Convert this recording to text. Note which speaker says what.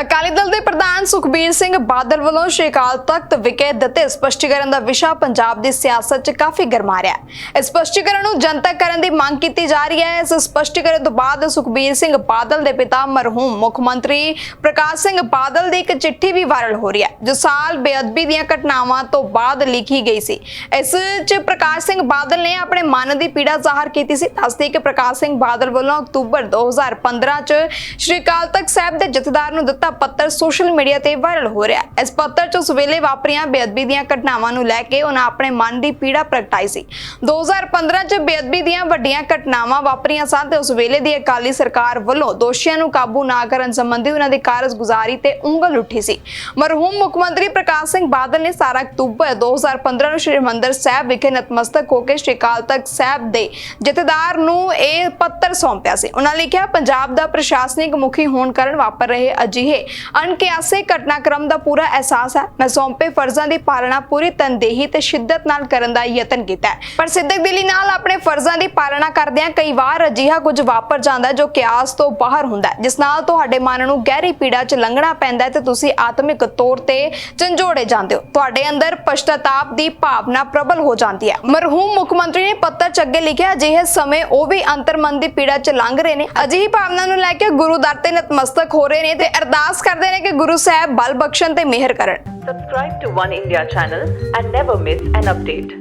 Speaker 1: ਅਕਾਲੀ ਦਲ ਦੇ ਪ੍ਰਧਾਨ ਸੁਖਬੀਰ ਸਿੰਘ ਬਾਦਲ ਵੱਲੋਂ ਸ਼੍ਰੀ ਅਕਾਲ ਤਖਤ ਵਿਖੇ ਦਿੱਤੇ ਸਪਸ਼ਟੀਕਰਨ ਦਾ ਵਿਸ਼ਾ ਪੰਜਾਬ ਦੀ ਸਿਆਸਤ 'ਚ ਕਾਫੀ ਗਰਮਾ ਰਿਹਾ ਹੈ। ਇਸ ਸਪਸ਼ਟੀਕਰਨ ਨੂੰ ਜਨਤਕ ਕਰਨ ਦੀ ਮੰਗ ਕੀਤੀ ਜਾ ਰਹੀ ਹੈ। ਇਸ ਸਪਸ਼ਟੀਕਰਨ ਤੋਂ ਬਾਅਦ ਸੁਖਬੀਰ ਸਿੰਘ ਬਾਦਲ ਦੇ ਪਿਤਾ ਮਰਹੂਮ ਮੁੱਖ ਮੰਤਰੀ ਪ੍ਰਕਾਸ਼ ਸਿੰਘ ਬਾਦਲ ਦੀ ਇੱਕ ਚਿੱਠੀ ਵੀ ਵਾਇਰਲ ਹੋ ਰਹੀ ਹੈ, ਜੋ ਸਾਲ ਬੇਅਦਬੀ ਦੀਆਂ ਘਟਨਾਵਾਂ ਤੋਂ ਬਾਅਦ ਲਿਖੀ ਗਈ ਸੀ। ਇਸ 'ਚ ਪ੍ਰਕਾਸ਼ ਸਿੰਘ ਬਾਦਲ ਨੇ ਆਪਣੇ ਮਨ ਦੀ ਪੀੜਾ ਜ਼ਾਹਰ ਕੀਤੀ ਸੀ। ਦੱਸਦੇ ਕਿ ਪ੍ਰਕਾਸ਼ ਸਿੰਘ ਬਾਦਲ ਵੱਲੋਂ ਅਕਤੂਬਰ 2015 'ਚ ਸ਼੍ਰੀ ਅਕਾਲ ਤਖਤ ਸਾਹਿਬ ਦੇ ਜਥੇਦਾਰ ਨੂੰ ਦਿੱਤਾ ਪੱਤਰ ਸੋਸ਼ਲ ਮੀਡੀਆ ਤੇ ਵਾਇਰਲ ਹੋ ਰਿਹਾ ਹੈ। ਇਸ ਪੱਤਰ 'ਚ ਉਸ ਵੇਲੇ ਵਾਪਰੀਆਂ ਬੇਅਦਬੀ ਦੀਆਂ ਘਟਨਾਵਾਂ ਨੂੰ ਲੈ ਕੇ ਉਹਨਾਂ ਆਪਣੇ ਮਨ ਦੀ ਪੀੜਾ ਪ੍ਰਗਟਾਈ ਸੀ। 2015 'ਚ ਬੇਅਦਬੀ ਦੀਆਂ ਵੱਡੀਆਂ ਘਟਨਾਵਾਂ ਵਾਪਰੀਆਂ ਸਨ ਤੇ ਉਸ ਵੇਲੇ ਦੀ ਅਕਾਲੀ ਸਰਕਾਰ ਵੱਲੋਂ ਦੋਸ਼ੀਆਂ ਨੂੰ ਕਾਬੂ ਨਾ ਕਰਨ ਸੰਬੰਧੀ ਉਹਨਾਂ ਦੀ ਕਾਰਜਗੁਜ਼ਾਰੀ ਤੇ ਉਂਗਲ ਉੱਠੀ ਸੀ। ਮਰਹੂਮ ਮੁੱਖ ਮੰਤਰੀ ਪ੍ਰਕਾਸ਼ ਸਿੰਘ ਬਾਦਲ ਨੇ 17 ਅਕਤੂਬਰ 2015 ਨੂੰ ਸ਼੍ਰੀ ਹਰਿਮੰਦਰ ਸਾਹਿਬ ਵਿਖੇ ਨਤਮਸਤਕ ਹੋ ਕੇ ਸ਼੍ਰੀ ਅਕਾਲ ਤਖਤ ਸਾਹਿਬ ਦੇ ਜਥੇਦਾਰ ਨੂੰ ਇਹ ਪੱਤਰ ਸੌਂਪਿਆ ਸੀ। ਉਹਨਾਂ ਲਿਖਿਆ, ਪੰਜਾਬ ਦਾ ਪ੍ਰਸ਼ਾਸਨਿਕ ਮੁਖੀ ਹੋਣ ਕਾਰਨ ਵਾਪਰ ਰਹੇ ਅਜਿਹੇ ਅਣਕਿਆਸੇ ਘਟਨਾਕ੍ਰਮ ਦਾ ਪੂਰਾ ਅਹਿਸਾਸ ਹੈ। ਮੈਂ ਸੌਂਪੇ ਫਰਜ਼ਾਂ ਦੀ ਪਾਲਣਾ ਪੂਰੀ ਤਨਦੇਹੀ ਤੇ ਸ਼ਿੱਦਤ ਨਾਲ ਕਰਨ ਦਾ ਯਤਨ ਕੀਤਾ ਪਰ ਸਿੱਧਕ ਦਿਲੀ ਨਾਲ ਆਪਣੇ ਫਰਜ਼ਾਂ ਦੀ ਪਾਲਣਾ ਕਰਦਿਆਂ ਕਈ ਵਾਰ ਅਜਿਹਾ ਕੁਝ ਵਾਪਰ ਜਾਂਦਾ ਜੋ ਕਿਆਸ ਤੋਂ ਬਾਹਰ ਹੁੰਦਾ ਜਿਸ ਨਾਲ ਤੁਹਾਡੇ ਮਨ ਨੂੰ ਗਹਿਰੀ ਪੀੜਾ 'ਚ ਲੰਘਣਾ ਪੈਂਦਾ ਤੇ ਤੁਸੀਂ ਆਤਮਿਕ ਤੌਰ ਤੇ ਝੰਜੋੜੇ ਜਾਂਦੇ ਹੋ। ਤੁਹਾਡੇ ਅੰਦਰ ਪਛਤਾਤਾਪ ਦੀ ਭਾਵਨਾ ਪ੍ਰਬਲ ਹੋ ਜਾਂਦੀ ਹੈ। ਮਰਹੂਮ ਮੁੱਖ ਮੰਤਰੀ ਨੇ ਪੱਤਰ 'ਚ ਅੱਗੇ ਲਿਖਿਆ, ਅਜਿਹੇ ਸਮੇਂ ਉਹ ਵੀ ਅੰਤਰਮਨ ਦੀ ਪੀੜਾ 'ਚ ਲੰਘ ਰਹੇ ਨੇ। ਅਜਿਹੀ ਭਾਵਨਾ ਨੂੰ ਲੈ ਕੇ ਗੁਰੂ ਦਰ ਤੇ ਨਤਮਸਤਕ ਹੋ ਰਹੇ ਨੇ ਤੇ ਅਰਦਾਸ ਅਰਦਾਸ ਕਰਦੇ ਨੇ ਕਿ ਗੁਰੂ ਸਾਹਿਬ ਬਲ ਬਖਸ਼ਣ ਤੇ ਮਿਹਰ ਕਰਨ
Speaker 2: subscribe to one India channel and never miss an update